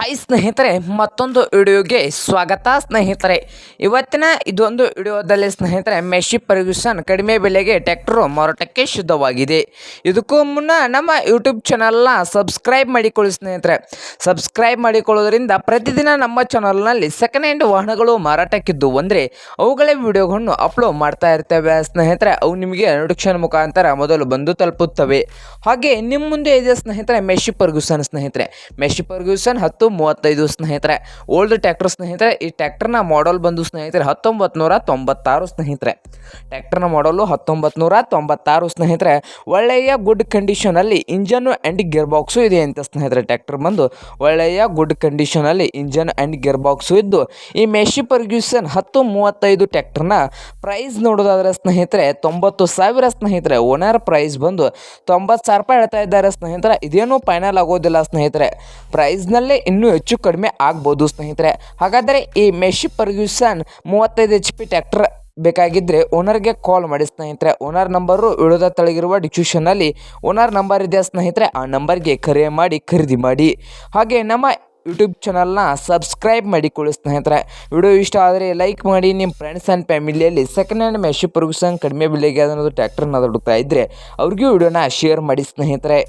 Hi ಸ್ನೇಹಿತರೆ, ಮತ್ತೊಂದು ವಿಡಿಯೋಗೆ ಸ್ವಾಗತ. ಸ್ನೇಹಿತರೆ, ಇವತ್ತಿನ ಇದೊಂದು ವಿಡಿಯೋದಲ್ಲಿ ಸ್ನೇಹಿತರೆ ಮೆಶಿ ಪರ್ಗ್ಯೂಷನ್ ಕಡಿಮೆ ಬೆಲೆಗೆ ಟ್ಯಾಕ್ಟ್ರು ಮಾರಾಟಕ್ಕೆ ಶುದ್ಧವಾಗಿದೆ ಇದಕ್ಕೂ ಮುನ್ನ ನಮ್ಮ ಯೂಟ್ಯೂಬ್ ಚಾನಲ್ನ ಸಬ್ಸ್ಕ್ರೈಬ್ ಮಾಡಿಕೊಳ್ಳಿ ಸ್ನೇಹಿತರೆ. ಸಬ್ಸ್ಕ್ರೈಬ್ ಮಾಡಿಕೊಳ್ಳೋದ್ರಿಂದ ಪ್ರತಿದಿನ ನಮ್ಮ ಚಾನಲ್ನಲ್ಲಿ ಸೆಕೆಂಡ್ ಹ್ಯಾಂಡ್ ವಾಹನಗಳು ಮಾರಾಟಕ್ಕಿದ್ದು ಅಂದರೆ ಅವುಗಳ ವಿಡಿಯೋಗಳನ್ನು ಅಪ್ಲೋಡ್ ಮಾಡ್ತಾ ಇರ್ತೇವೆ. ಸ್ನೇಹಿತರೆ, ಅವು ನಿಮಗೆ ನೋಟಿಫಿಕೇಶನ್ ಮುಖಾಂತರ ಮೊದಲು ಬಂದು ತಲುಪುತ್ತವೆ. ಹಾಗೆ ನಿಮ್ಮ ಮುಂದೆ ಇದೆ ಸ್ನೇಹಿತರೆ ಮೆಶಿ ಪರ್ಗ್ಯೂಸನ್ ಸ್ನೇಹಿತರೆ. ಮೆಶಿ ಪರ್ಗ್ಯೂಸನ್ ಹತ್ತು ಮೂವತ್ತೈದು ಸ್ನೇಹಿತರೆ. ಓಲ್ಡ್ ಟ್ಯಾಕ್ಟರ್ ಸ್ನೇಹಿತರೆ, ಈ ಟ್ಯಾಕ್ಟರ್ನ ಮಾಡಲ್ ಬಂದು ಸ್ನೇಹಿತರೆ ಹತ್ತೊಂಬತ್ತು ನೂರ ತೊಂಬತ್ತಾರು ಸ್ನೇಹಿತರೆ. ಟ್ಯಾಕ್ಟರ್ನ ಮಾಡಲು ಹತ್ತೊಂಬತ್ತು ನೂರ ತೊಂಬತ್ತಾರು ಸ್ನೇಹಿತರೆ. ಒಳ್ಳೆಯ ಗುಡ್ ಕಂಡೀಷನಲ್ಲಿ ಇಂಜನ್ನು ಆ್ಯಂಡ್ ಗೇರ್ ಬಾಕ್ಸು ಇದೆ ಅಂತ ಸ್ನೇಹಿತರೆ ಟ್ಯಾಕ್ಟರ್ ಬಂದು. ಒಳ್ಳೆಯ ಗುಡ್ ಕಂಡೀಷನಲ್ಲಿ ಇಂಜನ್ ಆ್ಯಂಡ್ ಗೇರ್ ಬಾಕ್ಸು ಇದ್ದು, ಈ ಮೆಶಿ ಪರ್ಗ್ಯೂಸನ್ ಹತ್ತು ಮೂವತ್ತೈದು ಟ್ಯಾಕ್ಟರ್ನ ಪ್ರೈಸ್ ನೋಡೋದಾದರೆ ಸ್ನೇಹಿತರೆ, ತೊಂಬತ್ತು ಸಾವಿರ ಸ್ನೇಹಿತರೆ. ಓನರ್ ಪ್ರೈಸ್ ಬಂದು ತೊಂಬತ್ತು ಸಾವಿರ ರೂಪಾಯಿ ಹೇಳ್ತಾ ಇದ್ದಾರೆ ಸ್ನೇಹಿತರೆ. ಇದೇನು ಫೈನಲ್ ಆಗೋದಿಲ್ಲ ಸ್ನೇಹಿತರೆ. ಪ್ರೈಸ್ನಲ್ಲೇ ಇನ್ನೂ ಹೆಚ್ಚು ಕಡಿಮೆ ಆಗ್ಬೋದು, ಸ್ನೇಹಿತರೆ. ಹಾಗಾದರೆ ಈ ಮೆಶಿ ಪರ್ಗ್ಯೂಸನ್ ಮೂವತ್ತೈದು ಎಚ್ ಪಿ ಟ್ಯಾಕ್ಟರ್ ಬೇಕಾಗಿದ್ದರೆ ಓನರ್ಗೆ ಕಾಲ್ ಮಾಡಿ, ಸ್ನೇಹಿತರೆ. ಓನರ್ ನಂಬರು ವಿಡಿಯೋದ ತಳಗಿರುವ ಡಿಸ್ಕ್ರಿಪ್ಷನಲ್ಲಿ ಓನರ್ ನಂಬರ್ ಇದೆ, ಸ್ನೇಹಿತರೆ. ಆ ನಂಬರ್ಗೆ ಕರೆ ಮಾಡಿ, ಖರೀದಿ ಮಾಡಿ. ಹಾಗೆ ನಮ್ಮ ಯೂಟ್ಯೂಬ್ ಚಾನಲ್ನ ಸಬ್ಸ್ಕ್ರೈಬ್ ಮಾಡಿಕೊಳ್ಳಿ, ಸ್ನೇಹಿತರೆ. ವಿಡಿಯೋ ಇಷ್ಟ ಆದರೆ ಲೈಕ್ ಮಾಡಿ. ನಿಮ್ಮ ಫ್ರೆಂಡ್ಸ್ ಆ್ಯಂಡ್ ಫ್ಯಾಮಿಲಿಯಲ್ಲಿ ಸೆಕೆಂಡ್ ಹ್ಯಾಂಡ್ ಮೆಶಿ ಪರ್ಗ್ಯೂಸನ್ ಕಡಿಮೆ ಬೆಲೆಗೆ ಅದನ್ನೋದು ಟ್ಯಾಕ್ಟರ್ನ ಹುಡುಕ್ತಾ ಇದ್ದರೆ ಅವ್ರಿಗೂ ವಿಡಿಯೋನ ಶೇರ್ ಮಾಡಿ, ಸ್ನೇಹಿತರೆ.